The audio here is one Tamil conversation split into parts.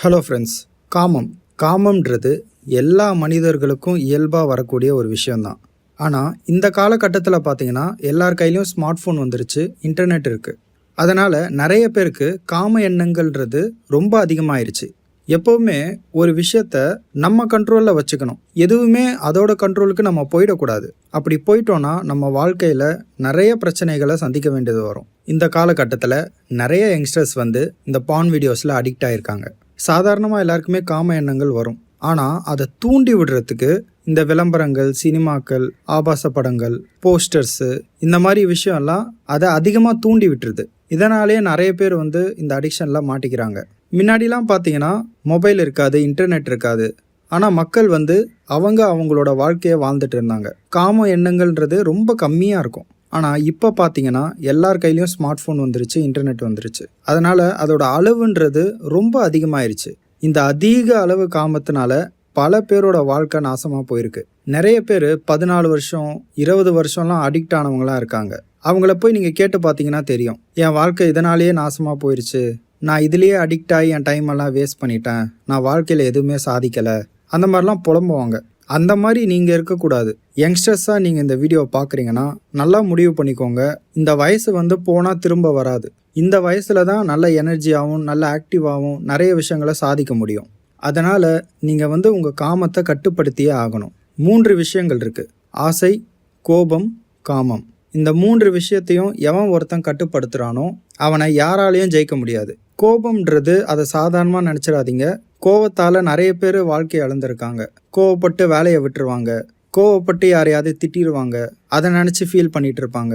ஹலோ ஃப்ரெண்ட்ஸ் காமம். காமம்ன்றது எல்லா மனிதர்களுக்கும் இயல்பாக வரக்கூடிய ஒரு விஷயந்தான் ஆனால் இந்த காலகட்டத்தில் பார்த்தீங்கன்னா எல்லார் கையிலையும் ஸ்மார்ட் ஃபோன் வந்துருச்சு இன்டர்நெட் இருக்குது அதனால் நிறைய பேருக்கு காம எண்ணங்கள்ன்றது ரொம்ப அதிகமாயிருச்சு. எப்போவுமே ஒரு விஷயத்த நம்ம கண்ட்ரோலில் வச்சுக்கணும். எதுவுமே அதோட கண்ட்ரோலுக்கு நம்ம போயிடக்கூடாது. அப்படி போயிட்டோன்னா நம்ம வாழ்க்கையில் நிறைய பிரச்சனைகளை சந்திக்க வேண்டியது வரும். இந்த காலகட்டத்தில் நிறைய யங்ஸ்டர்ஸ் வந்து இந்த பான் வீடியோஸில் அடிக்ட் ஆகிருக்காங்க சாதாரணமாக எல்லாருக்குமே காம எண்ணங்கள் வரும். ஆனால் அதை தூண்டி விடுறதுக்கு இந்த விளம்பரங்கள் சினிமாக்கள் ஆபாச படங்கள் போஸ்டர்ஸு இந்த மாதிரி விஷயம்லாம் அதை அதிகமாக தூண்டி விட்டுருது. இதனாலேயே நிறைய பேர் வந்து இந்த அடிக்ஷனில் மாட்டிக்கிறாங்க. முன்னாடிலாம் பார்த்தீங்கன்னா மொபைல் இருக்காது இன்டர்நெட் இருக்காது. ஆனால் மக்கள் வந்து அவங்க அவங்களோட வாழ்க்கையை வாழ்ந்துட்டு இருந்தாங்க. காம எண்ணங்கள்ன்றது ரொம்ப கம்மியாக இருக்கும். ஆனால் இப்போ பார்த்தீங்கன்னா எல்லார் கையிலையும் ஸ்மார்ட் ஃபோன் வந்துருச்சு இன்டர்நெட் வந்துருச்சு. அதனால் அதோட அளவுன்றது ரொம்ப அதிகமாயிருச்சு. இந்த அதிக அளவு காமத்தினால பல பேரோட வாழ்க்கை நாசமாக போயிருக்கு. நிறைய பேர் பதினாலு வருஷம் இருபது வருஷம்லாம் அடிக்ட் ஆனவங்களாம் இருக்காங்க. அவங்கள போய் நீங்கள் கேட்டு பார்த்தீங்கன்னா தெரியும். என் வாழ்க்கை இதனாலேயே நாசமாக போயிருச்சு. நான் இதுலேயே அடிக்ட் ஆகி என் டைம் எல்லாம் வேஸ்ட் பண்ணிட்டேன். நான் வாழ்க்கையில் எதுவுமே சாதிக்கலை. அந்த மாதிரிலாம் புலம்புவாங்க. அந்த மாதிரி நீங்கள் இருக்கக்கூடாது. யங்ஸ்டர்ஸாக நீங்கள் இந்த வீடியோவை பார்க்குறீங்கன்னா நல்லா முடிவு பண்ணிக்கோங்க. இந்த வயசு வந்து போனால் திரும்ப வராது. இந்த வயசில் தான் நல்ல எனர்ஜியாகவும் நல்ல ஆக்டிவாகவும் நிறைய விஷயங்களை சாதிக்க முடியும். அதனால் நீங்கள் வந்து உங்கள் காமத்தை கட்டுப்படுத்தியே ஆகணும். மூன்று விஷயங்கள் இருக்குது ஆசை கோபம் காமம். இந்த மூன்று விஷயத்தையும் எவன் ஒருத்தன் கட்டுப்படுத்துகிறானோ அவனை யாராலையும் ஜெயிக்க முடியாது. கோபம்ன்றது அதை சாதாரணமாக நினச்சிடாதீங்க. கோவத்தால் நிறைய பேர் வாழ்க்கையை இழந்திருக்காங்க. கோவப்பட்டு வேலையை விட்டுருவாங்க. கோவப்பட்டு யாரையாவது திட்டிடுவாங்க அதை நினச்சி ஃபீல் பண்ணிகிட்டு இருப்பாங்க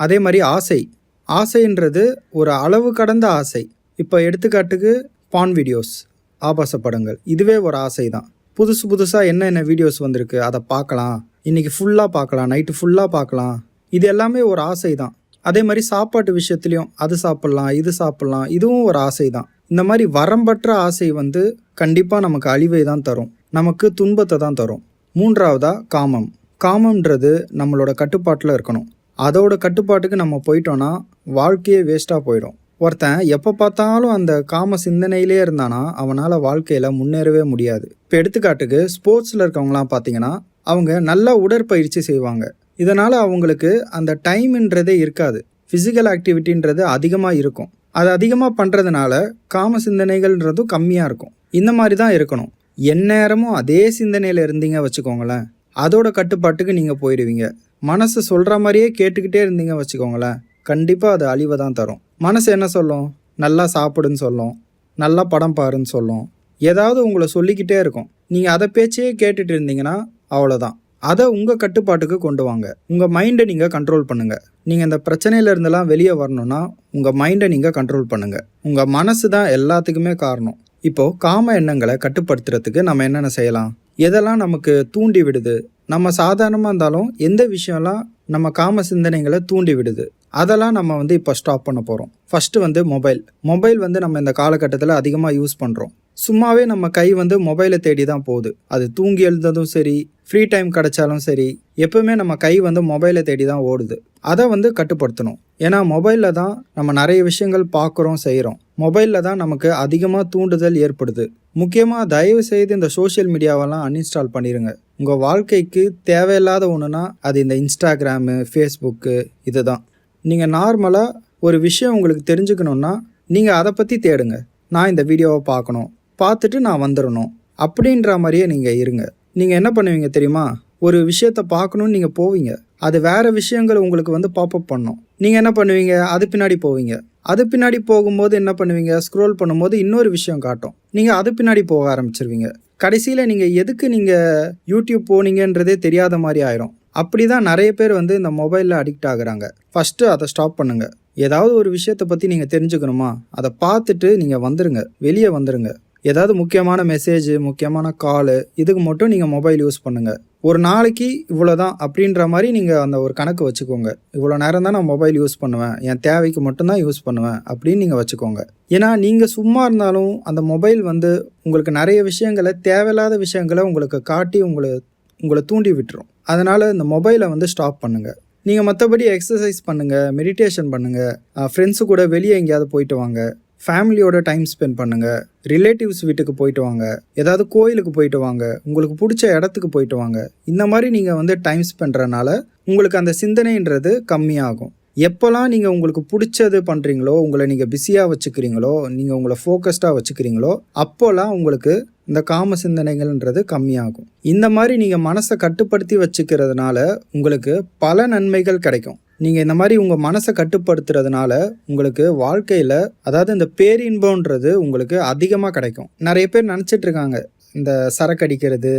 அதே மாதிரி ஆசை. ஆசைன்றது ஒரு அளவு கடந்த ஆசை. இப்போ எடுத்துக்காட்டுக்கு பான் வீடியோஸ் ஆபாச படங்கள். இதுவே ஒரு ஆசை தான் புதுசு புதுசாக என்னென்ன வீடியோஸ் வந்திருக்கு அதை பார்க்கலாம். இன்னைக்கு ஃபுல்லாக பார்க்கலாம். நைட்டு ஃபுல்லாக பார்க்கலாம். இது எல்லாமே ஒரு ஆசை தான் அதே மாதிரி சாப்பாட்டு விஷயத்துலையும் அது சாப்பிட்லாம் இது சாப்பிட்லாம். இதுவும் ஒரு ஆசை தான் இந்த மாதிரி வரம்பற்ற ஆசை வந்து கண்டிப்பாக நமக்கு அழிவை தான் தரும். நமக்கு துன்பத்தை தான் தரும். மூன்றாவதா காமம். காமம்ன்றது நம்மளோட கட்டுப்பாட்டில் இருக்கணும். அதோட கட்டுப்பாட்டுக்கு நம்ம போயிட்டோன்னா வாழ்க்கையே வேஸ்ட்டாக போயிடும். ஒருத்தன் எப்போ பார்த்தாலும் அந்த காம சிந்தனையிலே இருந்தானா அவனால் வாழ்க்கையில் முன்னேறவே முடியாது. இப்போ எடுத்துக்காட்டுக்கு ஸ்போர்ட்ஸில் இருக்கவங்களாம் பார்த்தீங்கன்னா அவங்க நல்லா உடற்பயிற்சி செய்வாங்க. இதனால் அவங்களுக்கு அந்த டைம்ன்றதே இருக்காது. ஃபிசிக்கல் ஆக்டிவிட்டின்றது அதிகமாக இருக்கும். அது அதிகமாக பண்ணுறதுனால காம சிந்தனைகள்ன்றதும் கம்மியாக இருக்கும். இந்த மாதிரி தான் இருக்கணும். எந்நேரமும் அதே சிந்தனையில் இருந்தீங்க வச்சுக்கோங்களேன். அதோட கட்டுப்பாட்டுக்கு நீங்கள் போயிடுவீங்க மனசு சொல்கிற மாதிரியே கேட்டுக்கிட்டே இருந்தீங்க வச்சுக்கோங்களேன். கண்டிப்பாக அது அழிவை தான் தரும். மனசு என்ன சொல்லும்? நல்லா சாப்பிடுன்னு சொல்லும். நல்லா படம் பாருன்னு சொல்லும். ஏதாவது உங்களை சொல்லிக்கிட்டே இருக்கும். நீங்கள் அதை பேச்சையே கேட்டுட்டு இருந்தீங்கன்னா அவ்வளோதான் அதை உங்கள் கட்டுப்பாட்டுக்கு கொண்டு வாங்க. உங்கள் மைண்டை நீங்கள் கண்ட்ரோல் பண்ணுங்கள் நீங்கள் இந்த பிரச்சனையிலேருந்தெல்லாம் வெளியே வரணும்னா உங்கள் மைண்டை நீங்கள் கண்ட்ரோல் பண்ணுங்கள் உங்கள் மனசு தான் எல்லாத்துக்குமே காரணம். இப்போது காம எண்ணங்களை கட்டுப்படுத்துறதுக்கு நம்ம என்னென்ன செய்யலாம்? எதெல்லாம் நமக்கு தூண்டி விடுது? நம்ம சாதாரணமாக இருந்தாலும் எந்த விஷயம்லாம் நம்ம காம சிந்தனைகளை தூண்டி விடுது? அதெல்லாம் நம்ம வந்து இப்போ ஸ்டாப் பண்ண போகிறோம் ஃபஸ்ட்டு வந்து மொபைல் மொபைல் வந்து நம்ம இந்த காலகட்டத்தில் அதிகமாக யூஸ் பண்ணுறோம் சும்மாவே நம்ம கை வந்து மொபைலை தேடி தான் போகுது. அது தூங்கி எழுந்ததும் சரி ஃப்ரீ டைம் கிடைச்சாலும் சரி எப்பவுமே நம்ம கை வந்து மொபைலை தேடி தான் ஓடுது. அதை வந்து கட்டுப்படுத்தணும். ஏன்னா மொபைலில் தான் நம்ம நிறைய விஷயங்கள் பார்க்குறோம் செய்கிறோம். மொபைலில் தான் நமக்கு அதிகமாக தூண்டுதல் ஏற்படுது. முக்கியமாக தயவு செய்து இந்த சோஷியல் மீடியாவெல்லாம் அன்இன்ஸ்டால் பண்ணிடுங்க உங்கள் வாழ்க்கைக்கு தேவையில்லாத ஒன்றுனா அது இந்த இன்ஸ்டாகிராமு ஃபேஸ்புக்கு இதுதான். நீங்கள் நார்மலாக ஒரு விஷயம் உங்களுக்கு தெரிஞ்சுக்கணுன்னா நீங்கள் அதை பற்றி தேடுங்க. நான் இந்த வீடியோவை பார்க்கணும். பார்த்துட்டு நான் வந்துடணும் அப்படின்ற மாதிரியே நீங்கள் இருங்க. நீங்கள் என்ன பண்ணுவீங்க தெரியுமா? ஒரு விஷயத்த பார்க்கணுன்னு நீங்கள் போவீங்க. அது வேறு விஷயங்கள் உங்களுக்கு வந்து பாப்பப் பண்ணும். நீங்கள் என்ன பண்ணுவீங்க? அது பின்னாடி போவீங்க. அது பின்னாடி போகும்போது என்ன பண்ணுவீங்க? ஸ்க்ரோல் பண்ணும்போது இன்னொரு விஷயம் காட்டும். நீங்கள் அது பின்னாடி போக ஆரம்பிச்சிருவீங்க. கடைசியில் நீங்கள் எதுக்கு நீங்கள் யூடியூப் போனீங்கன்றதே தெரியாத மாதிரி ஆயிரும். அப்படி தான் நிறைய பேர் வந்து இந்த மொபைலில் அடிக்ட் ஆகுறாங்க. ஃபஸ்ட்டு அதை ஸ்டாப் பண்ணுங்கள் ஏதாவது ஒரு விஷயத்தை பற்றி நீங்கள் தெரிஞ்சுக்கணுமா? அதை பார்த்துட்டு நீங்கள் வந்துருங்க. வெளியே வந்துடுங்க ஏதாவது முக்கியமான மெசேஜ் முக்கியமான காலு இதுக்கு மட்டும் நீங்கள் மொபைல் யூஸ் பண்ணுங்கள் ஒரு நாளைக்கு இவ்வளோ தான் அப்படின்ற மாதிரி நீங்கள் அந்த ஒரு கணக்கு வச்சுக்கோங்க. இவ்வளோ நேரம் தான் நான் மொபைல் யூஸ் பண்ணுவேன். என் தேவைக்கு மட்டும்தான் யூஸ் பண்ணுவேன் அப்படின்னு நீங்கள் வச்சுக்கோங்க. ஏன்னா நீங்கள் சும்மா இருந்தாலும் அந்த மொபைல் வந்து உங்களுக்கு நிறைய விஷயங்களை தேவையில்லாத விஷயங்களை உங்களுக்கு காட்டி உங்களை உங்களை தூண்டி விட்டுரும். அதனால் இந்த மொபைலை வந்து ஸ்டாப் பண்ணுங்கள் நீங்கள் மற்றபடி எக்ஸசைஸ் பண்ணுங்கள் மெடிடேஷன் பண்ணுங்கள் ஃப்ரெண்ட்ஸு கூட வெளியே எங்கேயாவது போயிட்டு வாங்க. ஃபேமிலியோட டைம் ஸ்பெண்ட் பண்ணுங்கள் ரிலேட்டிவ்ஸ் வீட்டுக்கு போயிட்டு வாங்க. ஏதாவது கோயிலுக்கு போயிட்டு வாங்க. உங்களுக்கு பிடிச்ச இடத்துக்கு போயிட்டு வாங்க. இந்த மாதிரி நீங்கள் வந்து டைம் ஸ்பெண்ட்றனால உங்களுக்கு அந்த சிந்தனைன்றது கம்மியாகும். எப்போல்லாம் நீங்கள் உங்களுக்கு பிடிச்சது பண்ணுறீங்களோ உங்களை நீங்கள் பிஸியாக வச்சுக்கிறீங்களோ நீங்கள் உங்களை ஃபோக்கஸ்டாக வச்சுக்கிறீங்களோ அப்போல்லாம் உங்களுக்கு இந்த காம சிந்தனைகள்ன்றது கம்மியாகும். இந்த மாதிரி நீங்கள் மனசை கட்டுப்படுத்தி வச்சுக்கிறதுனால உங்களுக்கு பல நன்மைகள் கிடைக்கும். நீங்கள் இந்த மாதிரி உங்கள் மனசை கட்டுப்படுத்துறதுனால உங்களுக்கு வாழ்க்கையில் அதாவது இந்த பேரின்பம்ன்றது உங்களுக்கு அதிகமாக கிடைக்கும். நிறைய பேர் நினச்சிட்டு இருக்காங்க. இந்த சரக்கு அடிக்கிறது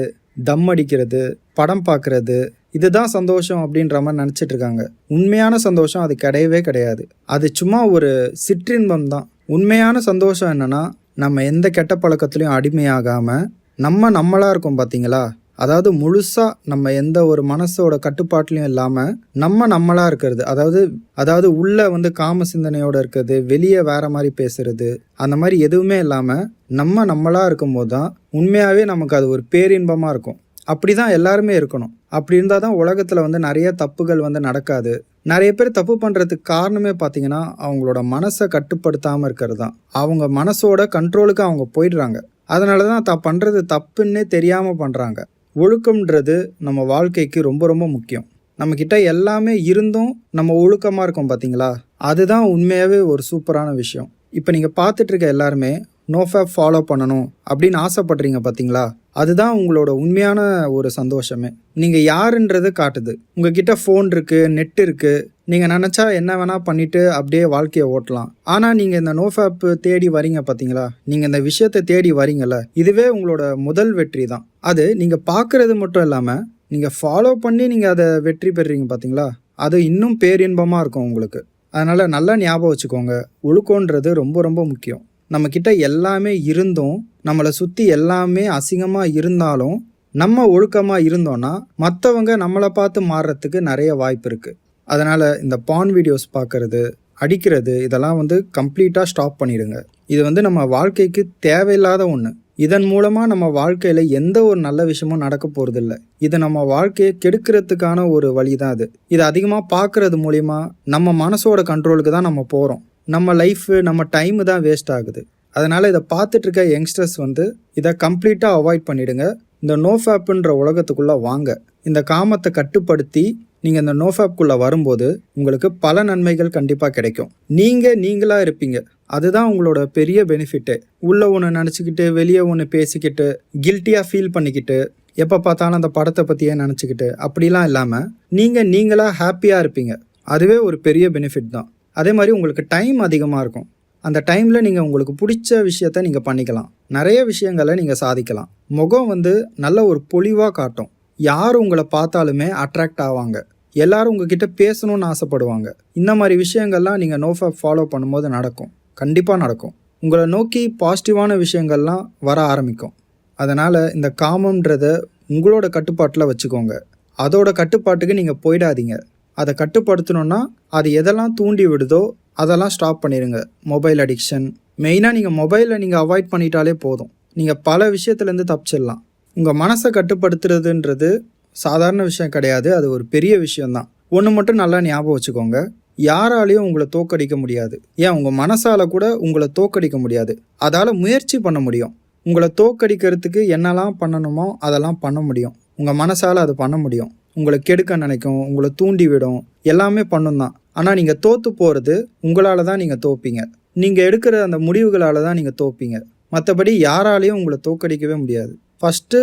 தம் அடிக்கிறது படம் பார்க்குறது இதுதான் சந்தோஷம் அப்படின்ற மாதிரி நினச்சிட்டு இருக்காங்க. உண்மையான சந்தோஷம் அது கிடையவே கிடையாது. அது சும்மா ஒரு சிற்றின்பம் தான். உண்மையான சந்தோஷம் என்னென்னா நம்ம எந்த கெட்ட பழக்கத்துலையும் அடிமையாகாமல் நம்ம நம்மளாக இருக்கோம் பார்த்தீங்களா அதாவது முழுசாக நம்ம எந்த ஒரு மனசோட கட்டுப்பாட்டிலையும் இல்லாமல் நம்ம நம்மளாக இருக்கிறது. அதாவது அதாவது உள்ளே வந்து காம சிந்தனையோட இருக்கிறது வெளியே வேற மாதிரி பேசுறது அந்த மாதிரி எதுவுமே இல்லாமல் நம்ம நம்மளாக இருக்கும்போது தான் உண்மையாகவே நமக்கு அது ஒரு பேரின்பமாக இருக்கும். அப்படி தான் எல்லாருமே இருக்கணும். அப்படி இருந்தால் தான் உலகத்தில் வந்து நிறைய தப்புகள் வந்து நடக்காது. நிறைய பேர் தப்பு பண்ணுறதுக்கு காரணமே பார்த்தீங்கன்னா அவங்களோட மனசை கட்டுப்படுத்தாமல் இருக்கிறது தான். அவங்க மனசோட கண்ட்ரோலுக்கு அவங்க போயிடுறாங்க. அதனால தான் தான் பண்ணுறது தப்புன்னே தெரியாமல் பண்ணுறாங்க ஒழுக்கம்ன்றது நம்ம வாழ்க்கைக்கு ரொம்ப ரொம்ப முக்கியம். நம்மக்கிட்ட எல்லாமே இருந்தும் நம்ம ஒழுக்கமாக இருக்கோம் பார்த்தீங்களா அதுதான் உண்மையாகவே ஒரு சூப்பரான விஷயம். இப்போ நீங்கள் பார்த்துட்ருக்க எல்லாருமே நோஃபேப் ஃபாலோ பண்ணணும் அப்படின்னு ஆசைப்படுறீங்க பார்த்தீங்களா அதுதான் உங்களோட உண்மையான ஒரு சந்தோஷமே. நீங்கள் யாருன்றது காட்டுது. உங்ககிட்ட ஃபோன் இருக்குது நெட் இருக்குது நீங்கள் நினச்சா என்ன வேணால் பண்ணிவிட்டு அப்படியே வாழ்க்கையை ஓட்டலாம். ஆனால் நீங்கள் இந்த நோஃபேப் தேடி வரீங்க பார்த்தீங்களா நீங்கள் இந்த விஷயத்தை தேடி வரீங்கல்ல. இதுவே உங்களோட முதல் வெற்றி தான் அது நீங்கள் பார்க்குறது மட்டும் இல்லாமல் நீங்கள் ஃபாலோ பண்ணி நீங்கள் அதை வெற்றி பெறுறீங்க பார்த்தீங்களா அது இன்னும் பேரின்பமாக இருக்கும் உங்களுக்கு. அதனால் நல்லா ஞாபகம் வச்சுக்கோங்க. ஒழுக்கன்றது ரொம்ப ரொம்ப முக்கியம். நம்மக்கிட்ட எல்லாமே இருந்தும் நம்மளை சுற்றி எல்லாமே அசிங்கமாக இருந்தாலும் நம்ம ஒழுக்கமாக இருந்தோன்னா மற்றவங்க நம்மளை பார்த்து மாறுறதுக்கு நிறைய வாய்ப்பு இருக்குது அதனால் இந்த பான் வீடியோஸ் பார்க்குறது அடிக்கிறது இதெல்லாம் வந்து கம்ப்ளீட்டாக ஸ்டாப் பண்ணிடுங்க. இது வந்து நம்ம வாழ்க்கைக்கு தேவையில்லாத ஒன்று இதன் மூலமாக நம்ம வாழ்க்கையில் எந்த ஒரு நல்ல விஷயமும் நடக்க போகிறதில்ல இது நம்ம வாழ்க்கையை கெடுக்கிறதுக்கான ஒரு வழி தான் அது. இது அதிகமாக பார்க்குறது மூலிமா நம்ம மனசோட கண்ட்ரோலுக்கு தான் நம்ம போகிறோம் நம்ம லைஃபு நம்ம டைமு தான் வேஸ்ட் ஆகுது. அதனால் இதை பார்த்துட்டு இருக்க யங்ஸ்டர்ஸ் வந்து இதை கம்ப்ளீட்டாக அவாய்ட் பண்ணிடுங்க. இந்த நோஃபேப்புன்ற உலகத்துக்குள்ளே வாங்க. இந்த காமத்தை கட்டுப்படுத்தி நீங்கள் இந்த நோஃபேப்குள்ளே வரும்போது உங்களுக்கு பல நன்மைகள் கண்டிப்பாக கிடைக்கும். நீங்கள் நீங்களாக இருப்பீங்க. அதுதான் உங்களோட பெரிய பெனிஃபிட்டு உள்ளே ஒன்று நினச்சிக்கிட்டு வெளியே ஒன்று பேசிக்கிட்டு கில்ட்டியாக ஃபீல் பண்ணிக்கிட்டு எப்போ பார்த்தாலும் அந்த படத்தை பற்றியே நினச்சிக்கிட்டு அப்படிலாம் இல்லாமல் நீங்கள் நீங்களாக ஹாப்பியாக இருப்பீங்க. அதுவே ஒரு பெரிய பெனிஃபிட் தான். அதே மாதிரி உங்களுக்கு டைம் அதிகமாக இருக்கும். அந்த டைமில் நீங்கள் உங்களுக்கு பிடிச்ச விஷயத்த நீங்கள் பண்ணிக்கலாம். நிறைய விஷயங்களை நீங்கள் சாதிக்கலாம். முகம் வந்து நல்ல ஒரு பொலிவாக காட்டும். யார் உங்களை பார்த்தாலுமே அட்ராக்ட் ஆவாங்க. எல்லாரும் உங்ககிட்ட பேசணும்னு ஆசைப்படுவாங்க. இந்த மாதிரி விஷயங்கள்லாம் நீங்கள் நோஃபை ஃபாலோ பண்ணும்போது நடக்கும். கண்டிப்பாக நடக்கும். உங்களை நோக்கி பாசிட்டிவான விஷயங்கள்லாம் வர ஆரம்பிக்கும். அதனால் இந்த காமன்றதை உங்களோட கட்டுப்பாட்டில் வச்சுக்கோங்க. அதோட கட்டுப்பாட்டுக்கு நீங்கள் போயிடாதீங்க. அதை கட்டுப்படுத்தணுன்னா அது எதெல்லாம் தூண்டி விடுதோ அதெல்லாம் ஸ்டாப் பண்ணிடுங்க மொபைல் அடிக்ஷன் மெயினாக நீங்கள் மொபைலை நீங்கள் அவாய்ட் பண்ணிட்டாலே போதும். நீங்கள் பல விஷயத்துலேருந்து தப்பிச்சிடலாம். உங்கள் மனசை கட்டுப்படுத்துறதுன்றது சாதாரண விஷயம் கிடையாது. அது ஒரு பெரிய விஷயம்தான். ஒன்று மட்டும் நல்லா ஞாபகம் வச்சுக்கோங்க. யாராலையும் உங்களை தோக்கடிக்க முடியாது. ஏன்? உங்கள் மனசால் கூட உங்களை தோக்கடிக்க முடியாது. அதால் முயற்சி பண்ண முடியும். உங்களை தோக்கடிக்கிறதுக்கு என்னெல்லாம் பண்ணணுமோ அதெல்லாம் பண்ண முடியும். உங்கள் மனசால் அது பண்ண முடியும். உங்களை கெடுக்க நினைக்கும் உங்களை தூண்டி விடும் எல்லாமே பண்ணும் தான். ஆனால் நீங்கள் தோற்று போகிறது உங்களால் தான் நீங்கள் தோப்பீங்க. நீங்கள் எடுக்கிற அந்த முடிவுகளால் தான் நீங்கள் தோப்பீங்க. மற்றபடி யாராலையும் உங்களை தோக்கடிக்கவே முடியாது. ஃபஸ்ட்டு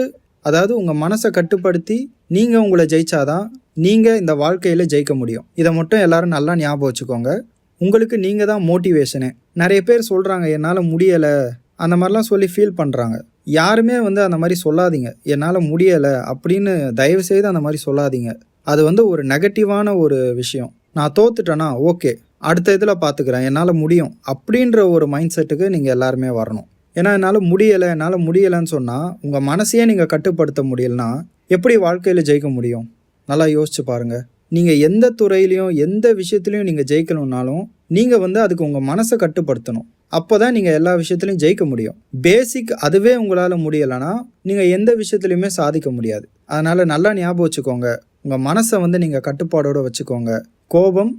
அதாவது உங்கள் மனசை கட்டுப்படுத்தி நீங்கள் உங்களை ஜெயிச்சாதான் நீங்கள் இந்த வாழ்க்கையில் ஜெயிக்க முடியும். இதை மட்டும் எல்லாரும் நல்லா ஞாபகம் வச்சுக்கோங்க. உங்களுக்கு நீங்கள் தான் மோட்டிவேஷனு நிறைய பேர் சொல்கிறாங்க என்னால் முடியலை. அந்த மாதிரிலாம் சொல்லி ஃபீல் பண்ணுறாங்க யாருமே வந்து அந்த மாதிரி சொல்லாதீங்க. என்னால் முடியலை அப்படின்னு தயவு செய்து அந்த மாதிரி சொல்லாதீங்க. அது வந்து ஒரு நெகட்டிவான ஒரு விஷயம். நான் தோத்துட்டேன்னா ஓகே. அடுத்த இதில் பார்த்துக்கிறேன் என்னால் முடியும். அப்படின்ற ஒரு மைண்ட் செட்டுக்கு நீங்கள் எல்லாருமே வரணும். ஏன்னா என்னால் முடியலை என்னால் முடியலைன்னு சொன்னால் உங்கள் மனசையே நீங்கள் கட்டுப்படுத்த முடியலனா எப்படி வாழ்க்கையில் ஜெயிக்க முடியும்? நல்லா யோசிச்சு பாருங்கள் நீங்கள் எந்த துறையிலையும் எந்த விஷயத்துலையும் நீங்கள் ஜெயிக்கணுன்னாலும் நீங்கள் வந்து அதுக்கு உங்கள் மனசை கட்டுப்படுத்தணும். அப்போ தான் நீங்கள் எல்லா விஷயத்துலையும் ஜெயிக்க முடியும். பேசிக் அதுவே உங்களால் முடியலைன்னா நீங்கள் எந்த விஷயத்துலையுமே சாதிக்க முடியாது. அதனால் நல்லா ஞாபகம் வச்சுக்கோங்க. உங்கள் மனசை வந்து நீங்கள் கட்டுப்பாடோடு வச்சுக்கோங்க. கோபம்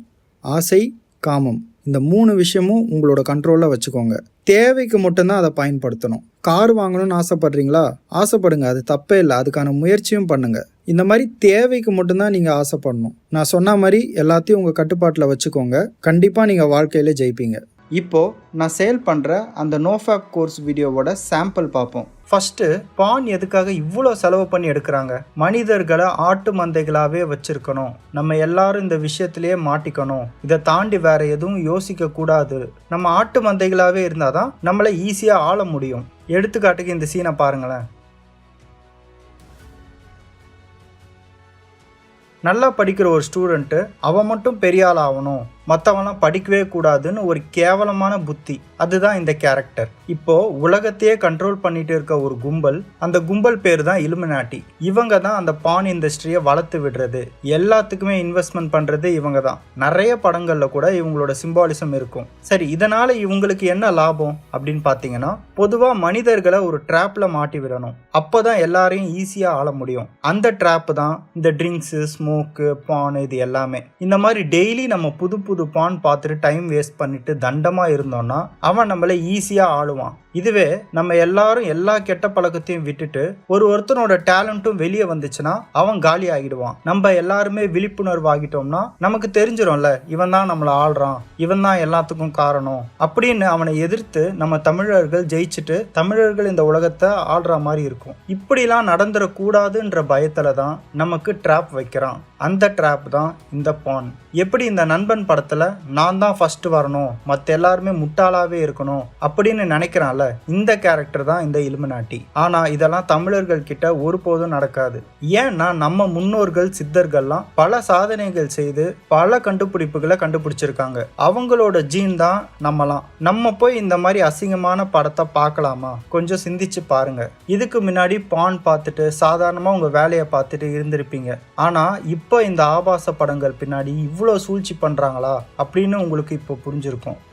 ஆசை காமம். இந்த மூணு விஷயமும் உங்களோட கண்ட்ரோலில் வச்சுக்கோங்க. தேவைக்கு மட்டும்தான் அதை பயன்படுத்தணும். கார் வாங்கணும்னு ஆசைப்படுறீங்களா? ஆசைப்படுங்க. அது தப்பே இல்லை. அதுக்கான முயற்சியும் பண்ணுங்கள் இந்த மாதிரி தேவைக்கு மட்டும்தான் நீங்கள் ஆசைப்படணும். நான் சொன்ன மாதிரி எல்லாத்தையும் உங்கள் கட்டுப்பாட்டில் வச்சுக்கோங்க. கண்டிப்பாக நீங்கள் வாழ்க்கையில் ஜெயிப்பீங்க. இப்போது நான் சேல் பண்ணுற அந்த நோஃபேப் கோர்ஸ் வீடியோவோட சாம்பிள் பார்ப்போம். ஃபஸ்ட்டு பான் எதுக்காக இவ்வளோ செலவு பண்ணி எடுக்கிறாங்க? மனிதர்களை ஆட்டு மந்தைகளாகவே வச்சுருக்கணும். நம்ம எல்லாரும் இந்த விஷயத்திலேயே மாட்டிக்கணும். இதை தாண்டி வேற எதுவும் யோசிக்க கூடாது. நம்ம ஆட்டு மந்தைகளாகவே இருந்தால் தான் நம்மளை ஈஸியாக ஆள முடியும். எடுத்துக்காட்டுக்கு இந்த சீனை பாருங்களேன். நல்லா படிக்கிற ஒரு ஸ்டூடெண்ட்டு அவன் மட்டும் பெரிய ஆள் ஆகணும். மற்றவெல்லாம் படிக்கவே கூடாதுன்னு ஒரு கேவலமான புத்தி. அதுதான் இந்த கேரக்டர் இப்போ உலகத்தையே கண்ட்ரோல் பண்ணிட்டு இருக்க ஒரு கும்பல் அந்த கும்பல் பேர் தான் இலுமினாட்டி இவங்க தான் அந்த பான் இண்டஸ்ட்ரியை வளர்த்து விடுறது. எல்லாத்துக்குமே இன்வெஸ்ட்மெண்ட் பண்றது இவங்க தான். நிறைய படங்கள்ல கூட இவங்களோட சிம்பாலிசம் இருக்கும். சரி இதனால இவங்களுக்கு என்ன லாபம்? அப்படின்னு பார்த்தீங்கன்னா பொதுவாக மனிதர்களை ஒரு ட்ராப்ல மாட்டி விடணும். அப்போதான் எல்லாரையும் ஈஸியாக ஆள முடியும். அந்த ட்ராப் தான் இந்த ட்ரிங்க்ஸு ஸ்மோக்கு பான் இது எல்லாமே. இந்த மாதிரி டெய்லி நம்ம புது புது பான் பார்த்துட்டு டைம் வேஸ்ட் பண்ணிட்டு தண்டமாக இருந்தோன்னா அவன் நம்மளை ஈஸியாக ஆளுவான். இதுவே நம்ம எல்லாரும் எல்லா கெட்ட பழக்கத்தையும் விட்டுட்டு ஒரு ஒருத்தனோட டேலண்ட்டும் வெளியே வந்துச்சுன்னா அவன் காலி ஆகிடுவான். நம்ம எல்லாருமே விழிப்புணர்வு ஆகிட்டோம்னா நமக்கு தெரிஞ்சிடும்ல இவன் தான் நம்மளை ஆள்றான் இவன் தான் எல்லாத்துக்கும் காரணம் அப்படின்னு அவனை எதிர்த்து நம்ம தமிழர்கள் ஜெயிச்சுட்டு தமிழர்கள் இந்த உலகத்தை ஆள்ற மாதிரி இருக்கும். இப்படிலாம் நடந்துடக்கூடாதுன்ற பயத்துல தான் நமக்கு ட்ராப் வைக்கிறான். அந்த ட்ராப் தான் இந்த பான் எப்படி இந்த நண்பன் படத்துல நான் தான் ஃபர்ஸ்ட் வரணும் மற்ற எல்லாருமே முட்டாளாவே இருக்கணும் அப்படின்னு நினைக்கிறான்ல இந்த கேரக்டர் தான் இந்த இலுமினாட்டி. ஆனா இதெல்லாம் தமிழர்கள் கிட்ட ஒருபோதும் நடக்காது. ஏன்னா நம்ம முன்னோர்கள் சித்தர்கள்லாம் பல சாதனைகள் செய்து பல கண்டுபிடிப்புகளை கண்டுபிடிச்சிருக்காங்க. அவங்களோட ஜீன் தான் நம்மலாம். நம்ம போய் இந்த மாதிரி அசிங்கமான படத்தை பார்க்கலாமா? கொஞ்சம் சிந்திச்சு பாருங்க. இதுக்கு முன்னாடி பான் பார்த்துட்டு சாதாரணமா உங்க வேலையை பார்த்துட்டு இருந்திருப்பீங்க. ஆனா இப்போ இந்த ஆபாச படங்கள் பின்னாடி இவ்வளோ சூழ்ச்சி பண்றாங்களா? அப்படின்னு உங்களுக்கு இப்போ புரிஞ்சிருக்கும்.